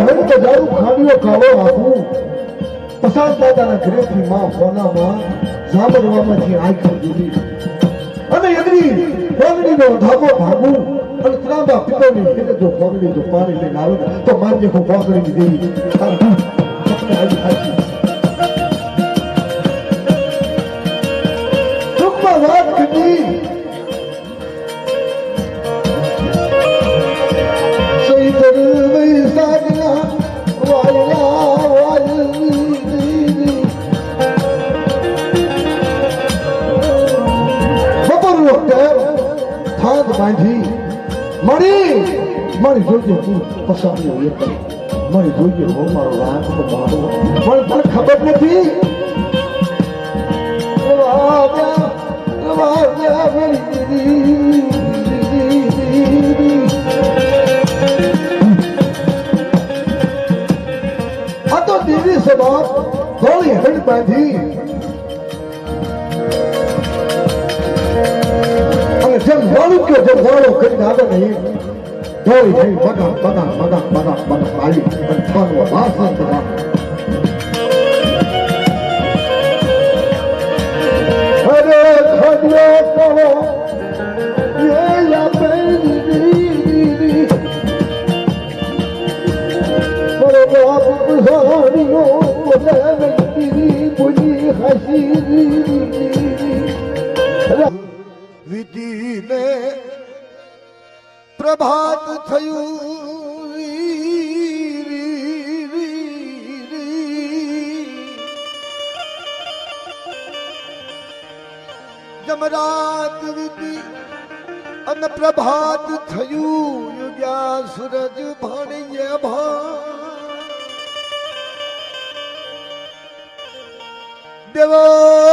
તો દારૂ ખાડીઓ કાળો આપું. પસાર દાદાના ઘરેથી માં ફોનામાં સાંભળવામાંથી આંખો જુદી અને અગ્નિ કોગડીનો ધાબો ભાગું અને ત્રાંબા પિતાની ફેરે જો કોગડી જો પાણી લઈને આવે. તો માન્ય હું કોગડી દેવી. તારું બાંધી મારી! મારી, જોજે તું હોય તો મારી, જોજે, હો મારો રાત તો મારો. પણ તને ખબર નથી? આ તો દીદી સભા થોડી હેડ બાંધી. અને જેમ વાળું કે જેમ વાળો કરીને આવે નહીં ધોળી થઈ બગા બગા બગા બગા બગા પાડી અને છાનવા ભાષણ કરવા અરે ખડિયો કહો એ યા બેની મારો બાપ બુઝાણીઓ બોલે વેચી બોલી હસી વિધિને પ્રભાત થયું. જમરાત વિધિ અને પ્રભાત થયું. યુગ્યા સૂરજ ભણીએ ભા દેવોએ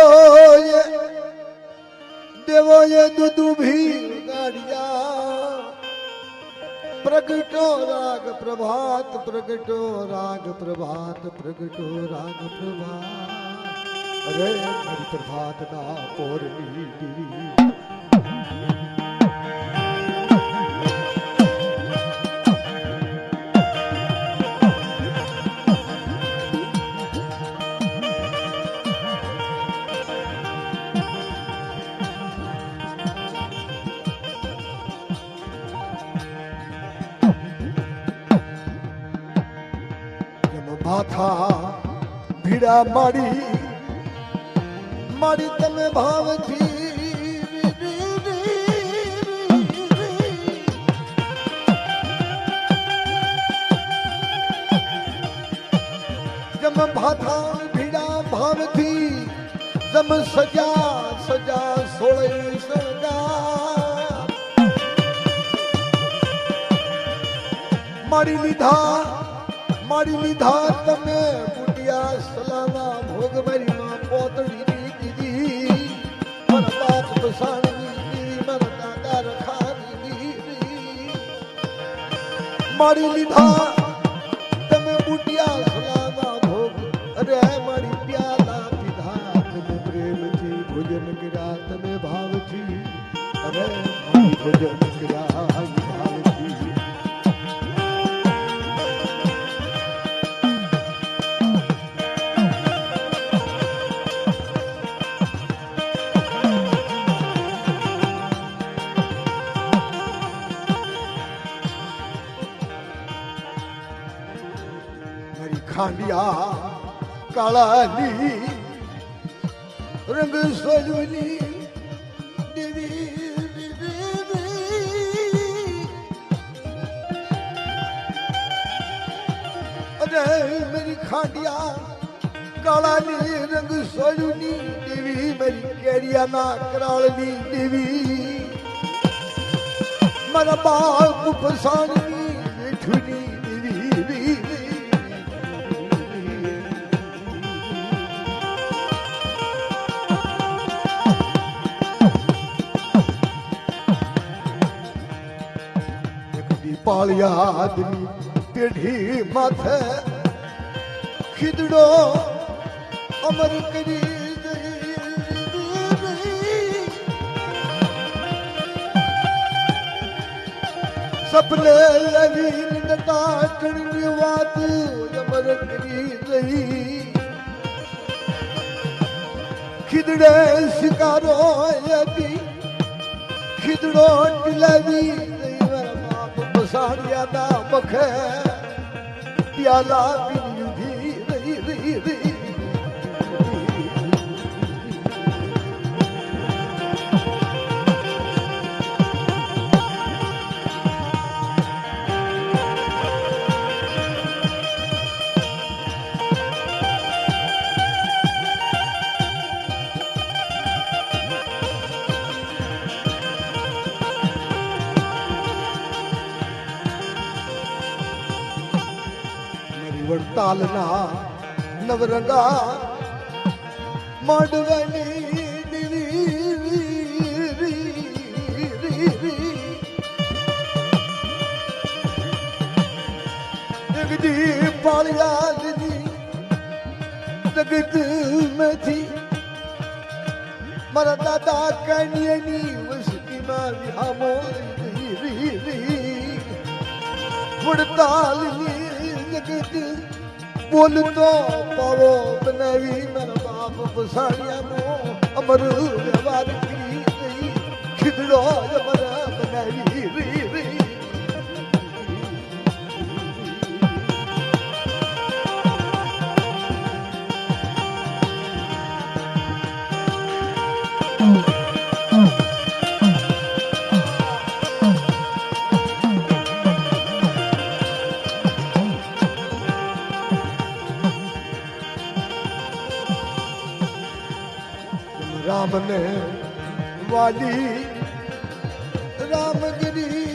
દેવોએ દુદુભી ગાડિયા. પ્રગટો રાગ પ્રભાત, પ્રગટો રાગ પ્રભાત, પ્રગટો રાગ પ્રભાત. મારી પ્રભાત ના પોરની ભીડા મારી મારી તમે ભાવથી જમ ભાથા ભીડા ભાવથી, જમ સજા સજા સોળે સજા. મારી લીધા મારી લીધા તમે સલામા ભોગ મારી માં પોતડી દીધી મન બાપ બસાણી દીધી મન દાદા રખાની દીધી મારી લીધા. તમે બુટિયા સલામા ભોગ મારી પ્રેમથી ભોજન કર્યા તમે ભાવથી ભોજન કર્યા ખાંડિયા કાળાની રંગ સજુની દેવી અરે મારી ખાંડિયા કાળાની રંગ સજુની દેવી મારી કેરિયાના કરાળની દેવી મારા બાપ ફસાણની પાળિયાદની પેઢી માથે ખીદડો અમર કરી સપને લવી નટાટણની વાત અમર કરી રહી ખીદડે શિકારો હતી ખીદડો ટીલાવી બસાડિયાના મખે પ્યાલા વડતાલના નવરંગા માંડવાની જગદી પાળિયા દીદી જગત નથી મારા દાદા કન્યાની વસ્તીમાં વિહામો જગત બોલતો પવો બનાવી મારા બાપ પસાડિયાનો અમર વ્યવહાર કરી ખીદડો અમર બનાવી રી. રામને વાલી, રામગીરી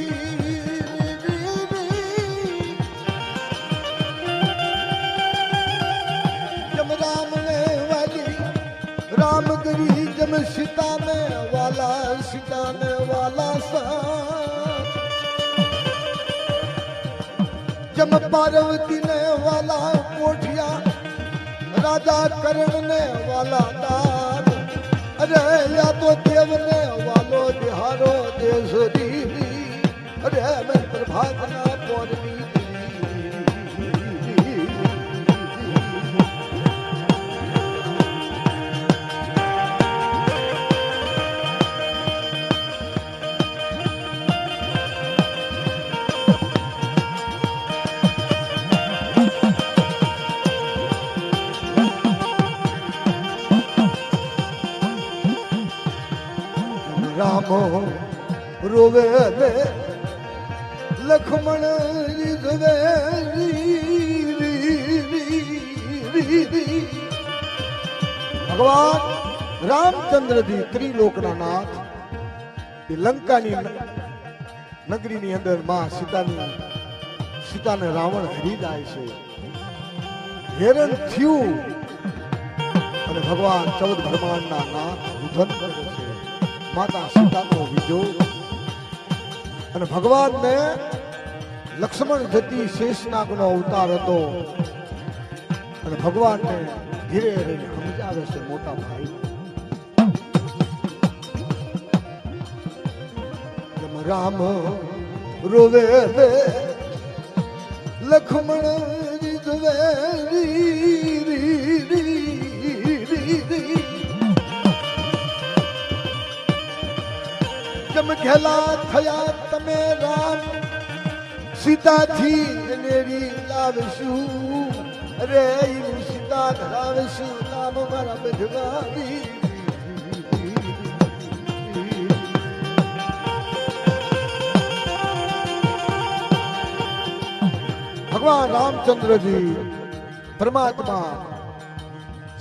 વાલી, રામગીરી જમ સીતા ને વાલા સીતા ને વાલા સા જમ પાર્વતી ને વાલા કોઠિયા, રાજા કરણ ને વાલા દાન અરે યા તો દેવને વાલો બિહારો દેશ અરે મેં પ્રભાતના પોરની ભગવાન રામચંદ્રજી ત્રિલોકના નાથ. એ લંકાની નગરીની અંદરમાં સીતાની સીતાને રાવણ હરી જાય છે. હેરણ થયું. અને ભગવાન ચૌદ બ્રહ્માંડના નાથ રુધન કરે છે. માતા સીતાનો વિજોગ. અને ભગવાનને લક્ષ્મણ જતી શેષનાગનો અવતાર હતો. અને ભગવાનને ધીરે સમજાવે છે, મોટા ભાઈ. રામ રોવે રે રીધવે તમે ઘેલા થયા તમે રામ, સીતાથી નેરી લાવશું. રે સીતા ધરાવશું. નામ મારા બધવાવી ભગવાન રામચંદ્રજી, પરમાત્મા,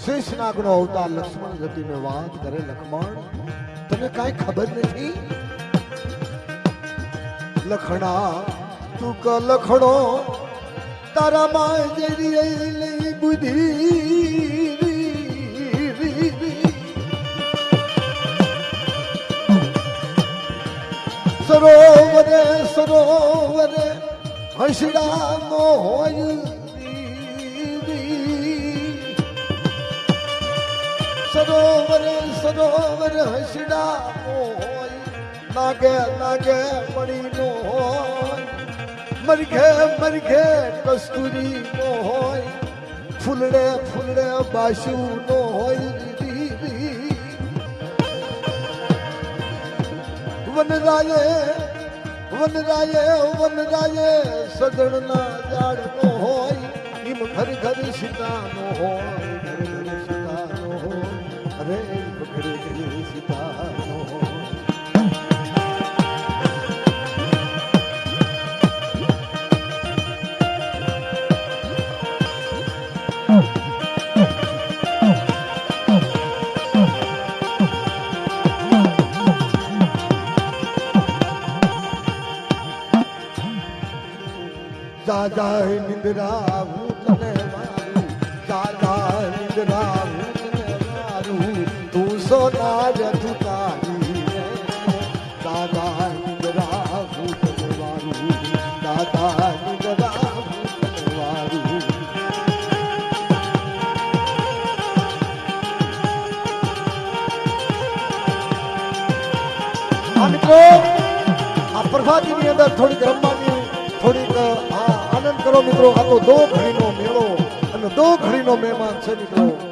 શેષનાગનો અવતાર લક્ષ્મણ જતીને વાત કરે લક્ષ્મણ તને કાંઈ ખબર નથી? લખણા, તું ક લખણો, તારા માં જેવી લઈ સરોવરે સરોવરે, હસડાનો હોય સરોવરે, સરોવર, હસડાનો હોય, નાગે નાગે પડીનો હોય. મરઘે મરઘે કસ્તુરી હોય, ફૂલડે ફૂલડે બાસુ વનરાયે વનરાયે વનરાયે સગણના ઝાડ નો હોય, એમ ઘર ઘર સીતા નો હોય, ઘર ઘર સીતા નો હોય. અરે ઘર ઘર સીતા દાદા નિંદ્રા હું તને મારું દાદા નિંદ્રા હું તને મારું તું સોના રથ તારી. દાદા નિંદ્રા હું તને મારું દાદા નિંદ્રા મિત્રો આ પ્રભાતીની અંદર થોડીક રમવાની થોડીક આ આનંદ કરો મિત્રો આ તો દો ઘડીનો મેળો અને દો ઘડીનો મહેમાન છે મિત્રો.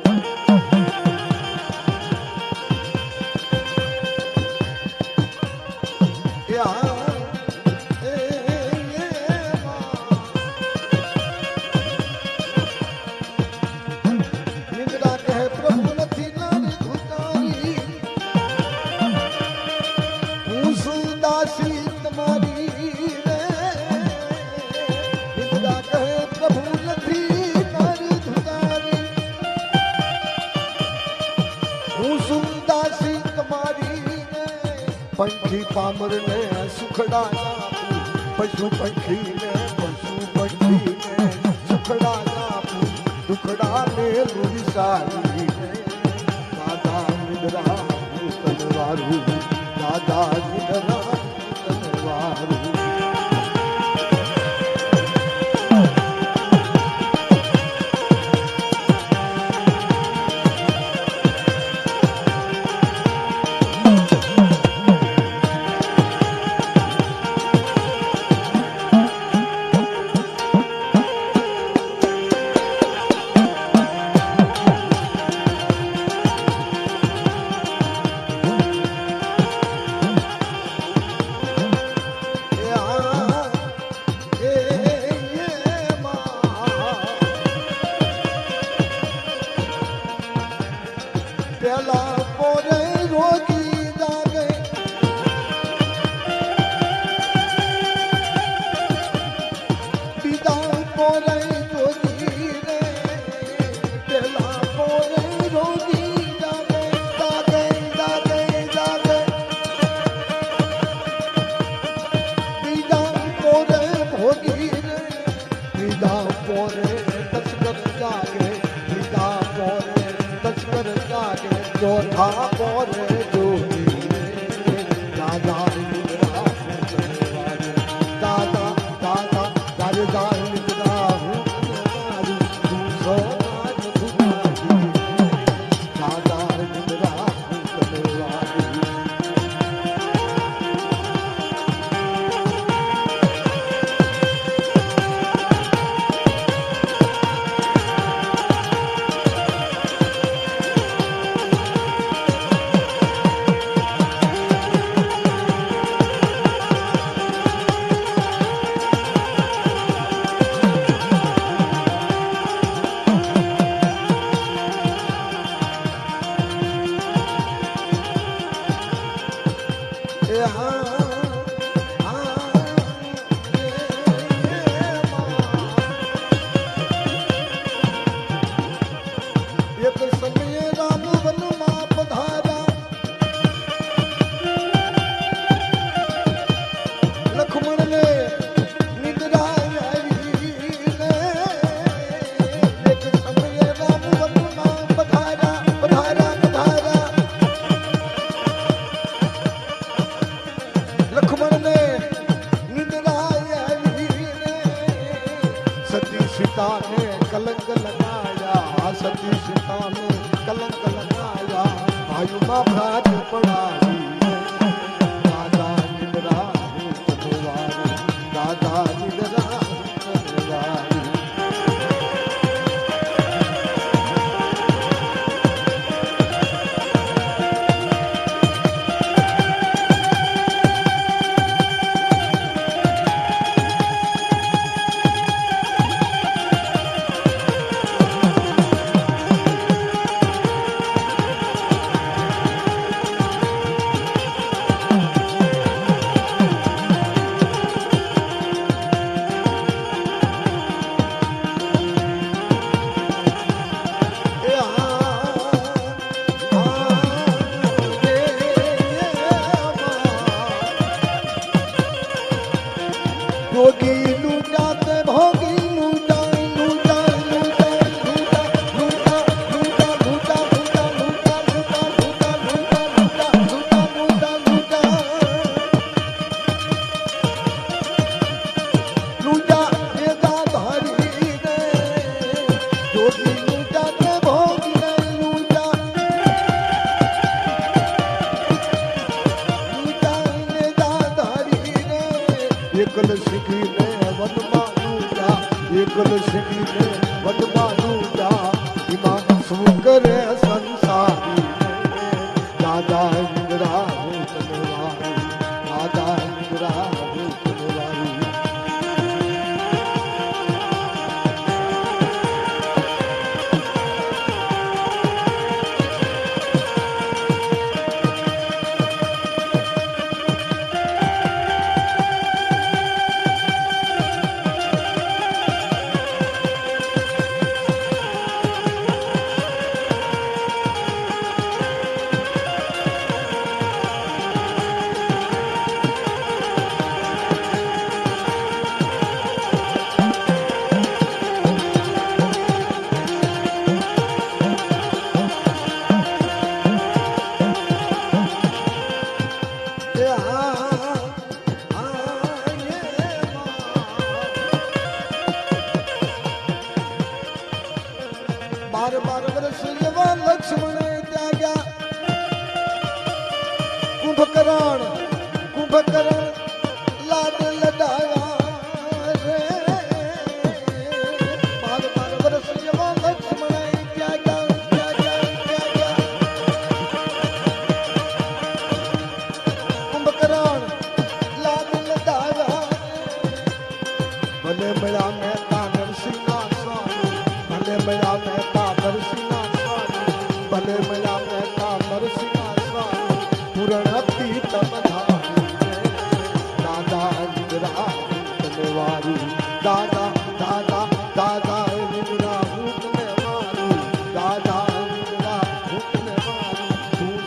હું શું દાસી તમારી પંખી પામર ને સુખડા પશુ પંખી ને પશુ પંખી ને સુખડા આપું દુખડા ને લુરી સારી દાદા નિદ્રા. દાદા પડાવી દાદા વનમાં જા એકલ શનિ વનમાં જા ઈમાન શું કરે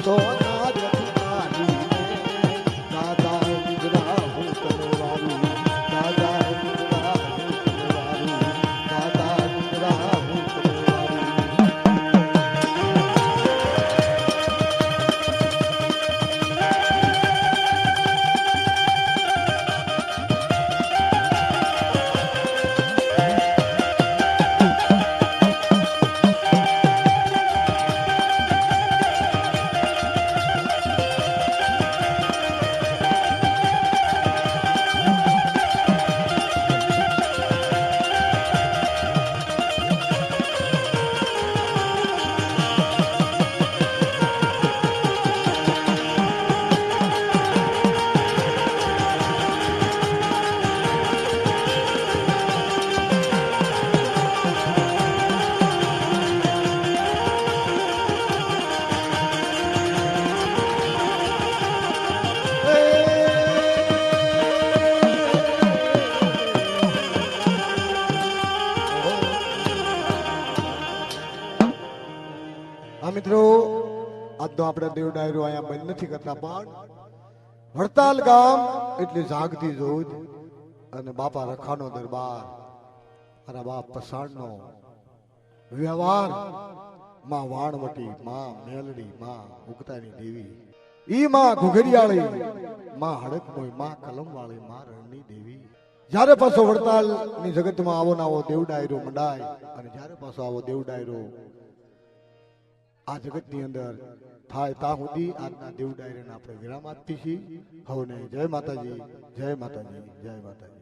thought આજનો આપણે દેવ ડાયરો અહીંયા બંધ નથી કરતા, પણ વડતાલ ગામ એટલે જાગતી જોજ અને બાપા રખાનો દરબાર અને બાપ પસાણનો વ્યવહાર, માં વાણવટી, માં મેલડી, માં ઉગતાની દેવી. ઈ માં ઘુઘરિયાળી માં હડકમોઈ, માં કલમવાળી, માં રણની દેવી. જ્યારે પાછો વડતાલની જગતમાં આવો નાવો દેવ ડાયરો મંડાય અને જ્યારે પાછો આવો દેવ ડાયરો આ જગતની અંદર થાય તા સુધી આજના દેવ ડાયરાને આપણે વિરામ આપતી છીએ. હવને જય માતાજી જય માતાજી જય માતાજી.